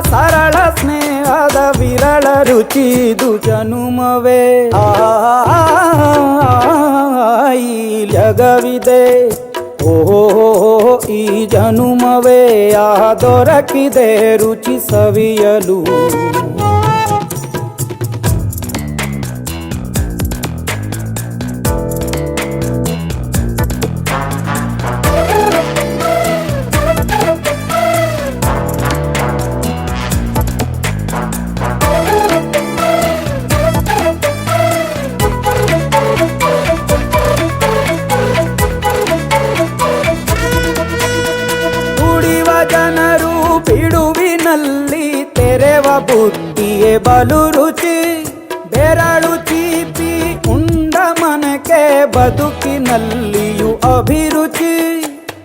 ಸರಳ ಸ್ನೇಹದ ವಿರಳ ರುಚಿದು ಜನುಮವೇ ಆ, ಈ ಜಗವಿದೆ ಓಹೋ ಈ ಜನುಮವೇ. ಆ, ದೊರಕಿದೆ ರುಚಿ ಸವಿಯಲು. ಜನರು ಬಿಡುವಿನಲ್ಲಿ ತೆರೆವ ಬುತ್ತಿಯೇ ಬಲು ರುಚಿ, ಬೆರಳು ಚೀಪಿ ಉಂಡ ಮನಕ್ಕೆ ಬದುಕಿನಲ್ಲಿಯೂ ಅಭಿರುಚಿ.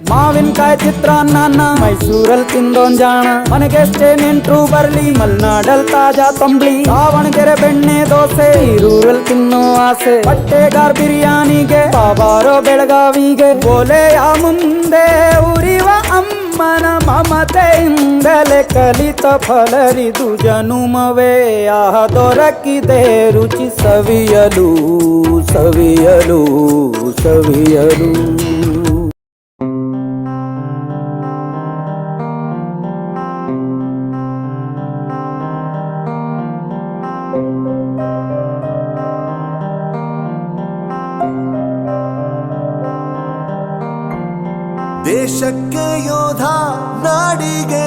ಮಾವಿನಕಾಯಿ ಚಿತ್ರಾನ್ನ ಮೈಸೂರಲ್ಲಿ ತಿಂದೋನ್ ಜಾಣ ಮನೆಗೆಷ್ಟೇ ನೆಂಟ್ರು ಬರ್ಲಿ, ಮಲ್ನಾಡಲ್ ತಾಜಾ ತಂಬ್ಳಿ. ದಾವಣಗೆರೆ ಬೆಣ್ಣೆ ದೋಸೆ ಈರೂರಲ್ಲಿ ತಿನ್ನೋ ಆಸೆ. ಬಟ್ಟೆಗಾರ್ ಬಿರಿಯಾನಿಗೆ ಬಾಬಾರೋ ಬೆಳಗಾವಿಗೆ. ಬೋಲೆಯ ಮುಂದೆ ಉರಿವ ಕಲಿತ ಫಲರಿದು ಜನುಮವೇ ಆಹ ದೊರಕಿದೆ ರುಚಿ ಸವಿಯಲು ಸವಿಯಲು ಸವಿಯಲು ದೇಶಕ್ಕೆ ಯೋಧ ನಾಡಿಗೆ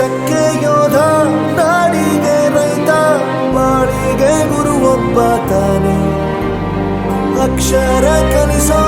ದೇಶಕ್ಕೆ ಯೋಧ ನಾಡಿಗೆ ರೈತ ಗುರು ಒಬ್ಬ ತಾನೆ. ಅಕ್ಷರ ಕಲಿಸೋ